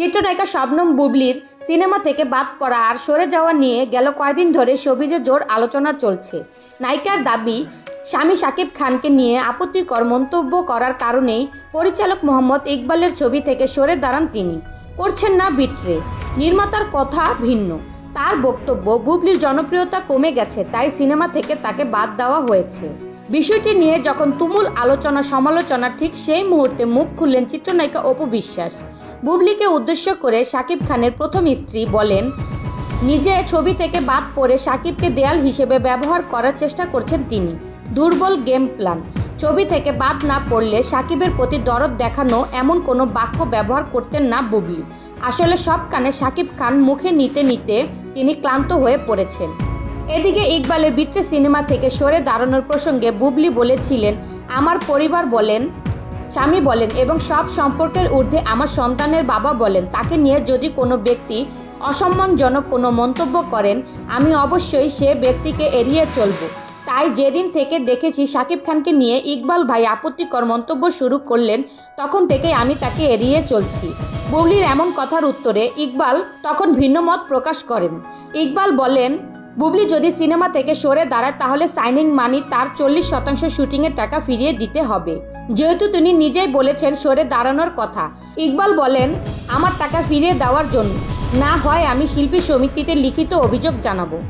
চিত্রনায়িকা শবনম বুবলির সিনেমা থেকে বাদ পড়া আর সরে যাওয়া নিয়ে গেল কয়দিন ধরে সবিজে জোর আলোচনা চলছে। নায়িকার দাবি, স্বামী শাকিব খানকে নিয়ে আপত্তিকর মন্তব্য করার কারণেই পরিচালক মোহাম্মদ ইকবালের ছবি থেকে সরে দাঁড়ান তিনি। করছেন না বিট্রে, নির্মাতার কথা ভিন্ন। তার বক্তব্য, বুবলির জনপ্রিয়তা কমে গেছে, তাই সিনেমা থেকে তাকে বাদ দেওয়া হয়েছে। বিষয়টি নিয়ে যখন তুমুল আলোচনা সমালোচনা, ঠিক সেই মুহূর্তে মুখ খুললেন চিত্রনায়িকা অপু বিশ্বাস। বুবলিকে উদ্দেশ্য করে শাকিব খানের প্রথম স্ত্রী বলেন, নিজে ছবি থেকে বাদ পড়ে সাকিবকে দেয়াল হিসেবে ব্যবহার করার চেষ্টা করছেন তিনি। দুর্বল গেম প্ল্যান। ছবি থেকে বাদ না পড়লে সাকিবের প্রতি দরদ দেখানো এমন কোনো বাক্য ব্যবহার করতেন না বুবলি। আসলে সব কানে সাকিব খান মুখে নিতে নিতে তিনি ক্লান্ত হয়ে পড়েছেন। এদিকে ইকবালের বিট্রে সিনেমা থেকে সরে দাঁড়ানোর প্রসঙ্গে বুবলি বলেছিলেন, আমার পরিবার বলেন, স্বামী বলেন এবং সব সম্পর্কের ঊর্ধ্বে আমার সন্তানের বাবা বলেন। তাকে নিয়ে যদি কোনো ব্যক্তি অসম্মানজনক কোনো মন্তব্য করেন, আমি অবশ্যই সে ব্যক্তিকে এড়িয়ে চলব। তাই যেদিন থেকে দেখেছি শাকিব খানকে নিয়ে ইকবাল ভাই আপত্তিকর মন্তব্য শুরু করলেন, তখন থেকেই আমি তাকে এড়িয়ে চলছি। বুবলির এমন কথার উত্তরে ইকবাল তখন ভিন্ন মত প্রকাশ করেন। ইকবাল বলেন বুবলি যদি সিনেমা থেকে সরে দাঁড়ায়, তাহলে সাইনিং মানি তার চল্লিশ শতাংশ শুটিংয়ের টাকা ফিরিয়ে দিতে হবে। যেহেতু তিনি নিজেই বলেছেন সরে দাঁড়ানোর কথা। ইকবাল বলেন, আমার টাকা ফিরিয়ে দেওয়ার জন্য। না হয় আমি শিল্পী সমিতিতে লিখিত অভিযোগ জানাব।